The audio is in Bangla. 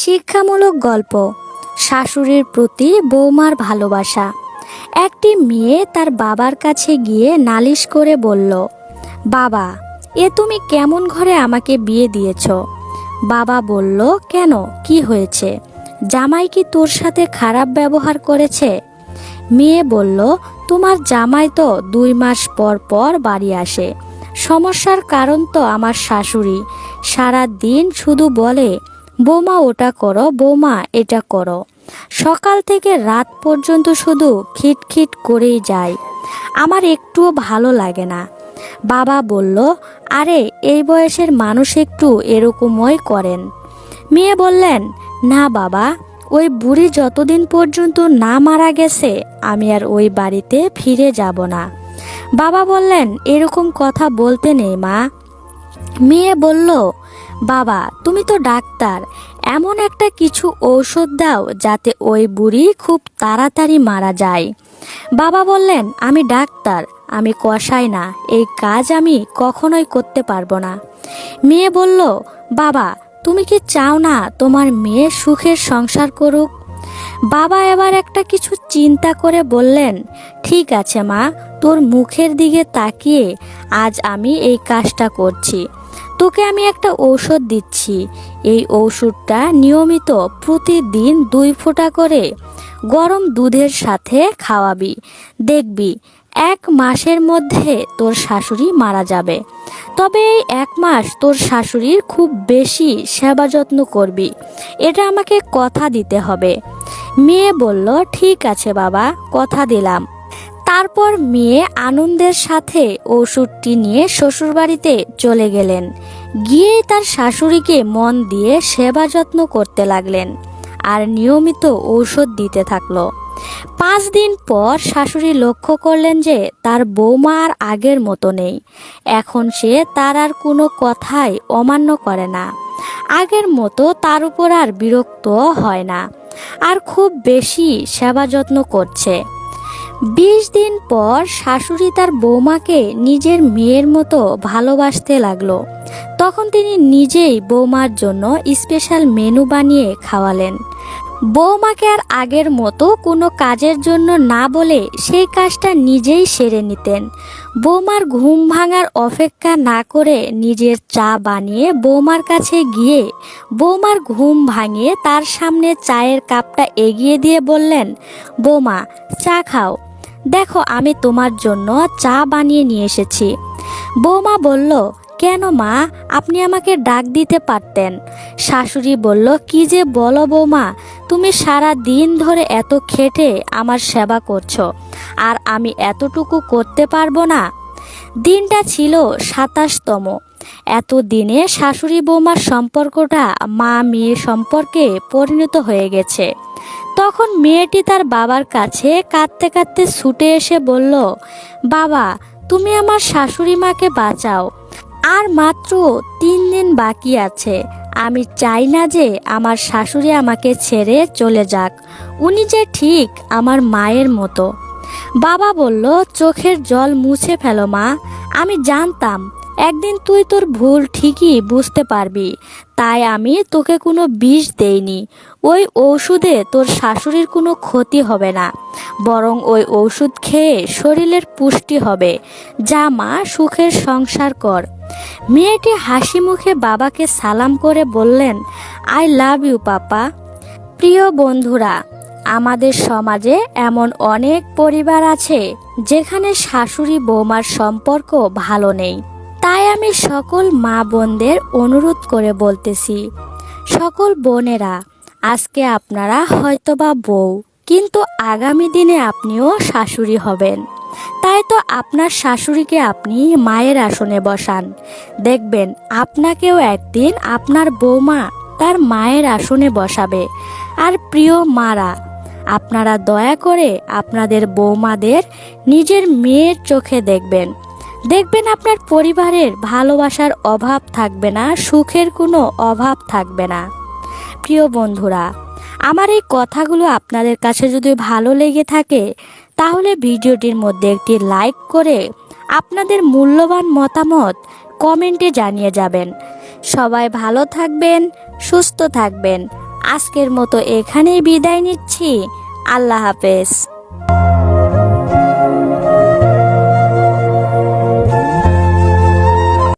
শিক্ষামূলক গল্প। শাশুড়ির প্রতি বৌমার ভালোবাসা। একটি মেয়ে তার বাবার কাছে গিয়ে নালিশ করে বলল, বাবা, এ তুমি কেমন ঘরে আমাকে বিয়ে দিয়েছ? বাবা বলল, কেন? কি হয়েছে? জামাই কি তোর সাথে খারাপ ব্যবহার করেছে? মেয়ে বলল, তোমার জামাই তো দুই মাস পর পর বাড়ি আসে। সমস্যার কারণ তো আমার শাশুড়ি। সারা দিন শুধু বলে বৌমা ওটা করো, বৌমা এটা করো। সকাল থেকে রাত পর্যন্ত শুধু খিটখিট করেই যায়। আমার একটুও ভালো লাগে না। বাবা বলল, আরে, এই বয়সের মানুষ একটু এরকমই করেন। মেয়ে বললেন, না বাবা, ওই বুড়ি যতদিন পর্যন্ত না মারা গেছে, আমি আর ওই বাড়িতে ফিরে যাব না। বাবা বললেন, এরকম কথা বলতে নেই মা। মেয়ে বলল বাবা, তুমি তো ডাক্তার। এমন একটা কিছু ঔষধ দাও যাতে ওই বুড়ি খুব তাড়াতাড়ি মারা যায়। বাবা বললেন, আমি ডাক্তার, আমি কষাই না, এই কাজ আমি কখনোই করতে পারব না। মেয়ে বলল, বাবা, তুমি কি চাও না তোমার মেয়ে সুখের সংসার করুক? বাবা এবার একটা কিছু চিন্তা করে বললেন, ঠিক আছে মা, তোর মুখের দিকে তাকিয়ে আজ আমি এই কাজটা করছি। তোকে আমি একটা ঔষধ দিচ্ছি। এই ওষুধটা নিয়মিত প্রতিদিন দুই ফোঁটা করে গরম দুধের সাথে খাওয়াবি। দেখবি, এক মাসের মধ্যে তোর শাশুড়ি মারা যাবে। তবে এই এক মাস তোর শাশুড়ির খুব বেশি সেবা যত্ন করবি। এটা আমাকে কথা দিতে হবে। মেয়ে বলল, ঠিক আছে বাবা, কথা দিলাম। তারপর মেয়ে আনন্দের সাথে ওষুধটি নিয়ে শ্বশুরবাড়িতে চলে গেলেন। গিয়ে তার শাশুড়িকে মন দিয়ে সেবা যত্ন করতে লাগলেন আর নিয়মিত ঔষধ দিতে থাকল। পাঁচ দিন পর শাশুড়ি লক্ষ্য করলেন যে তার বৌমা আর আগের মতো নেই। এখন সে তার আর কোনো কথাই অমান্য করে না। আগের মতো তার উপর আর বিরক্ত হয় না। আর খুব বেশি সেবা যত্ন করছে। বিশ দিন পর শাশুড়ি তার বৌমাকে নিজের মেয়ের মতো ভালোবাসতে লাগল। তখন তিনি নিজেই বৌমার জন্য স্পেশাল মেনু বানিয়ে খাওয়ালেন। বৌমাকে আর আগের মতো কোনো কাজের জন্য না বলে সেই কাজটা নিজেই সেরে নিতেন। বৌমার ঘুম ভাঙার অপেক্ষা না করে নিজের চা বানিয়ে বৌমার কাছে গিয়ে বৌমার ঘুম ভাঙিয়ে তার সামনে চায়ের কাপটা এগিয়ে দিয়ে বললেন, বৌমা, চা খাও। দেখো, আমি তোমার জন্য চা বানিয়ে নিয়ে এসেছি। বৌমা বলল, কেন মা? আপনি আমাকে ডাক দিতে পারতেন। শাশুড়ি বলল, কি যে বলো বৌমা, তুমি সারা দিন ধরে এত খেটে আমার সেবা করছ, আর আমি এতটুকু করতে পারব না? দিনটা ছিল সাতাশতম। এত দিনে শাশুড়ি বৌমার সম্পর্কটা মা মেয়ে সম্পর্কে পরিণত হয়ে গেছে। তখন মেয়েটি তার বাবার কাছে কাঁদতে কাঁদতে ছুটে এসে বলল, বাবা, তুমি আমার শাশুড়ি মাকে বাঁচাও। আর মাত্র তিন দিন বাকি আছে। আমি চাই না যে আমার শাশুড়ি আমাকে ছেড়ে চলে যাক। উনি যে ঠিক আমার মায়ের মতো। বাবা বলল, চোখের জল মুছে ফেলো মা। আমি জানতাম একদিন তুই তোর ভুল ঠিকই বুঝতে পারবি, তাই আমি তোকে কোনো বিষ দেইনি। ওই ঔষধে তোর শাশুড়ির কোনো ক্ষতি হবে না, বরং ওই ওষুধ খেয়ে শরীরের পুষ্টি হবে, যা মা সুখের সংসার কর। মেয়েটি হাসি মুখে বাবাকে সালাম করে বললেন, আই লাভ ইউ, পাপা। প্রিয় বন্ধুরা, আমাদের সমাজে এমন অনেক পরিবার আছে, যেখানে শাশুড়ি বৌমার সম্পর্ক ভালো নেই। আমি সকল মা বোনদের অনুরোধ করে বলতেছি, সকল বোনেরা, আজকে আপনারা হয়তোবা বউ, কিন্তু আগামী দিনে আপনিও শাশুড়ি হবেন। তাই তো আপনার শাশুড়িকে আপনি মায়ের আসনে বসান। দেখবেন আপনাকেও একদিন আপনার বৌমা তার মায়ের আসনে বসাবে। আর প্রিয় মারা, আপনারা দয়া করে আপনাদের বৌমাদের নিজের মেয়ের চোখে দেখবেন। দেখবেন আপনার পরিবারের ভালোবাসার অভাব থাকবে না, সুখের কোনো অভাব থাকবে না। প্রিয় বন্ধুরা, আমার এই কথাগুলো আপনাদের কাছে যদি ভালো লেগে থাকে, তাহলে ভিডিওটির মধ্যে একটি লাইক করে আপনাদের মূল্যবান মতামত কমেন্টে জানিয়ে যাবেন। সবাই ভালো থাকবেন, সুস্থ থাকবেন। আজকের মতো এখানেই বিদায় নিচ্ছি। আল্লাহ হাফেজ।